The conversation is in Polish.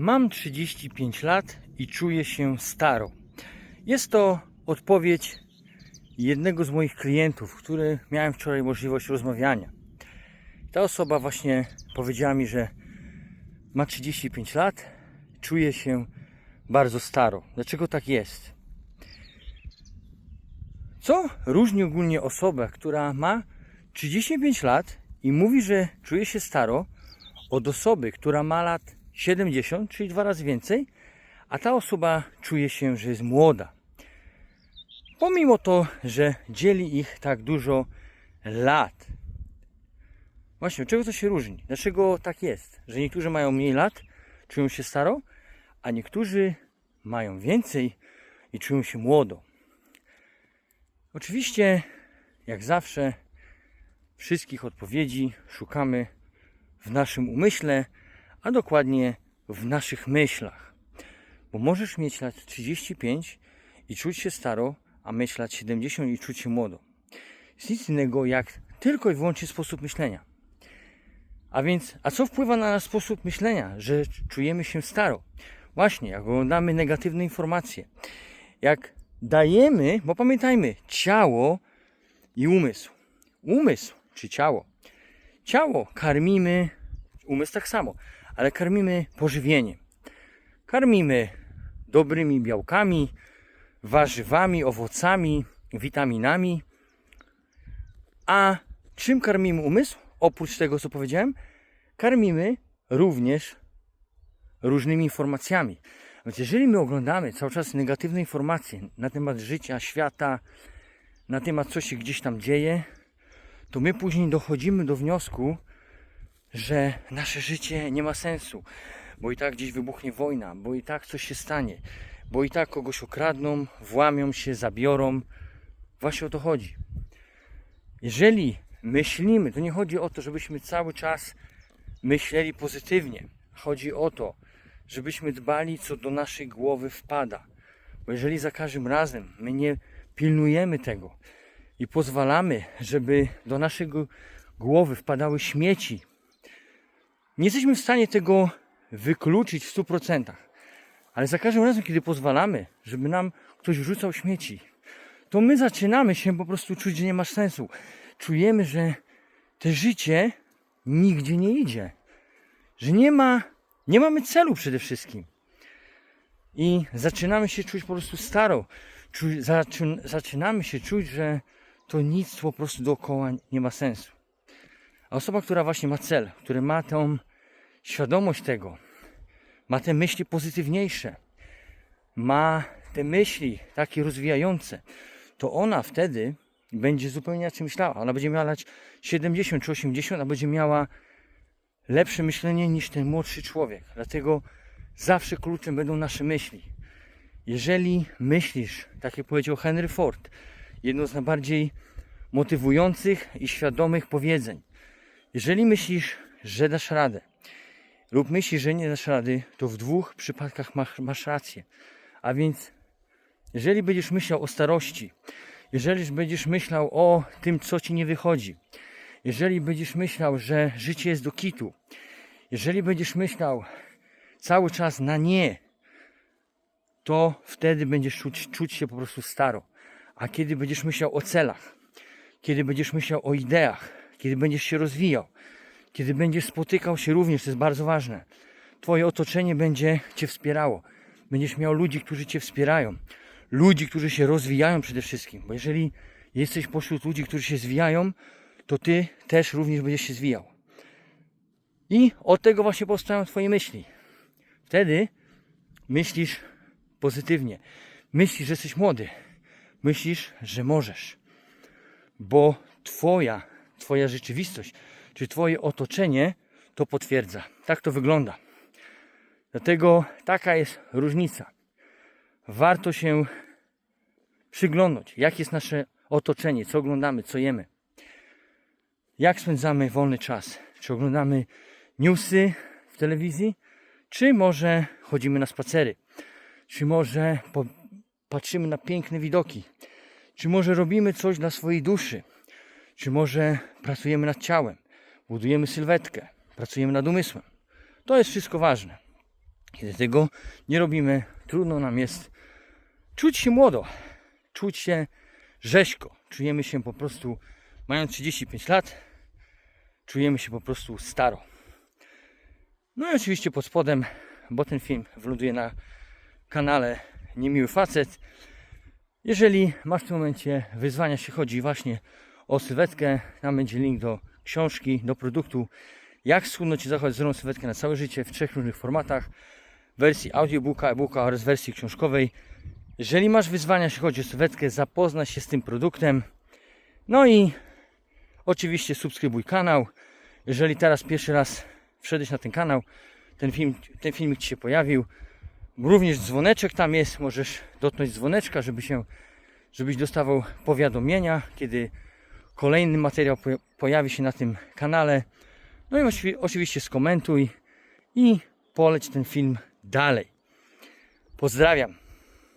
Mam 35 lat i czuję się staro. Jest to odpowiedź jednego z moich klientów, który miałem wczoraj możliwość rozmawiania. Ta osoba właśnie powiedziała mi, że ma 35 lat, czuje się bardzo staro. Dlaczego tak jest? Co różni ogólnie osobę, która ma 35 lat i mówi, że czuje się staro, od osoby, która ma lat 70, czyli dwa razy więcej, a ta osoba czuje się, że jest młoda. Pomimo to, że dzieli ich tak dużo lat. Właśnie, czego to się różni? Dlaczego tak jest? Że niektórzy mają mniej lat, czują się staro, a niektórzy mają więcej i czują się młodo. Oczywiście, jak zawsze, wszystkich odpowiedzi szukamy w naszym umyśle, a dokładnie w naszych myślach. Bo możesz mieć lat 35 i czuć się staro, a mieć lat 70 i czuć się młodo. Jest nic innego jak tylko i wyłącznie sposób myślenia. A więc, a co wpływa na nasz sposób myślenia, że czujemy się staro? Właśnie, jak oglądamy negatywne informacje, jak dajemy, bo pamiętajmy, ciało i umysł. Umysł czy ciało. Ciało karmimy, umysł tak samo, ale karmimy pożywieniem. Karmimy dobrymi białkami, warzywami, owocami, witaminami. A czym karmimy umysł? Oprócz tego, co powiedziałem, karmimy również różnymi informacjami. Więc jeżeli my oglądamy cały czas negatywne informacje na temat życia, świata, na temat co się gdzieś tam dzieje, to my później dochodzimy do wniosku, że nasze życie nie ma sensu, bo i tak gdzieś wybuchnie wojna, bo i tak coś się stanie, bo i tak kogoś okradną, włamią się, zabiorą. Właśnie o to chodzi. Jeżeli myślimy, to nie chodzi o to, żebyśmy cały czas myśleli pozytywnie. Chodzi o to, żebyśmy dbali, co do naszej głowy wpada. Bo jeżeli za każdym razem my nie pilnujemy tego i pozwalamy, żeby do naszej głowy wpadały śmieci, nie jesteśmy w stanie tego wykluczyć w 100%. Ale za każdym razem, kiedy pozwalamy, żeby nam ktoś wrzucał śmieci, to my zaczynamy się po prostu czuć, że nie ma sensu. Czujemy, że te życie nigdzie nie idzie. Że nie ma, nie mamy celu przede wszystkim. I zaczynamy się czuć po prostu staro. Czu, zaczyn, zaczynamy się czuć, że to nic po prostu dookoła nie ma sensu. A osoba, która właśnie ma cel, która ma tą świadomość tego, ma te myśli pozytywniejsze, ma te myśli takie rozwijające, to ona wtedy będzie zupełnie inaczej myślała. Ona będzie miała lat 70 czy 80, a będzie miała lepsze myślenie niż ten młodszy człowiek. Dlatego zawsze kluczem będą nasze myśli. Jeżeli myślisz, tak jak powiedział Henry Ford, jedno z najbardziej motywujących i świadomych powiedzeń. Jeżeli myślisz, że dasz radę, lub myślisz, że nie dasz rady, to w dwóch przypadkach masz, rację. A więc, jeżeli będziesz myślał o starości, jeżeli będziesz myślał o tym, co ci nie wychodzi, jeżeli będziesz myślał, że życie jest do kitu, jeżeli będziesz myślał cały czas na nie, to wtedy będziesz czuć, czuć się po prostu staro. A kiedy będziesz myślał o celach, kiedy będziesz myślał o ideach, kiedy będziesz się rozwijał, kiedy będziesz spotykał się również, to jest bardzo ważne, Twoje otoczenie będzie Cię wspierało. Będziesz miał ludzi, którzy Cię wspierają. Ludzi, którzy się rozwijają przede wszystkim. Bo jeżeli jesteś pośród ludzi, którzy się zwijają, to Ty też również będziesz się zwijał. I od tego właśnie powstają Twoje myśli. Wtedy myślisz pozytywnie. Myślisz, że jesteś młody. Myślisz, że możesz. Bo Twoja, Twoja rzeczywistość, czy Twoje otoczenie to potwierdza. Tak to wygląda. Dlatego taka jest różnica. Warto się przyglądać, jak jest nasze otoczenie, co oglądamy, co jemy. Jak spędzamy wolny czas? Czy oglądamy newsy w telewizji, czy może chodzimy na spacery? Czy może patrzymy na piękne widoki? Czy może robimy coś dla swojej duszy? Czy może pracujemy nad ciałem? Budujemy sylwetkę, pracujemy nad umysłem. To jest wszystko ważne. Kiedy tego nie robimy, trudno nam jest czuć się młodo, czuć się rzeźko. Czujemy się po prostu, mając 35 lat, czujemy się po prostu staro. No i oczywiście pod spodem, bo ten film wląduje na kanale Niemiły Facet. Jeżeli masz w tym momencie wyzwania, jeśli chodzi właśnie o sylwetkę, tam będzie link do książki, do produktu Jak schudnąć i zachować zdrową sylwetkę na całe życie w trzech różnych formatach. Wersji audiobooka, e-booka oraz wersji książkowej. Jeżeli masz wyzwania, jeśli chodzi o sylwetkę, zapoznaj się z tym produktem. No i oczywiście subskrybuj kanał. Jeżeli teraz pierwszy raz wszedłeś na ten kanał, ten, film, ten filmik Ci się pojawił, również dzwoneczek tam jest, możesz dotknąć dzwoneczka, żeby się, żebyś dostawał powiadomienia, kiedy kolejny materiał po- pojawi się na tym kanale. No i oczywi- oczywiście skomentuj i poleć ten film dalej. Pozdrawiam.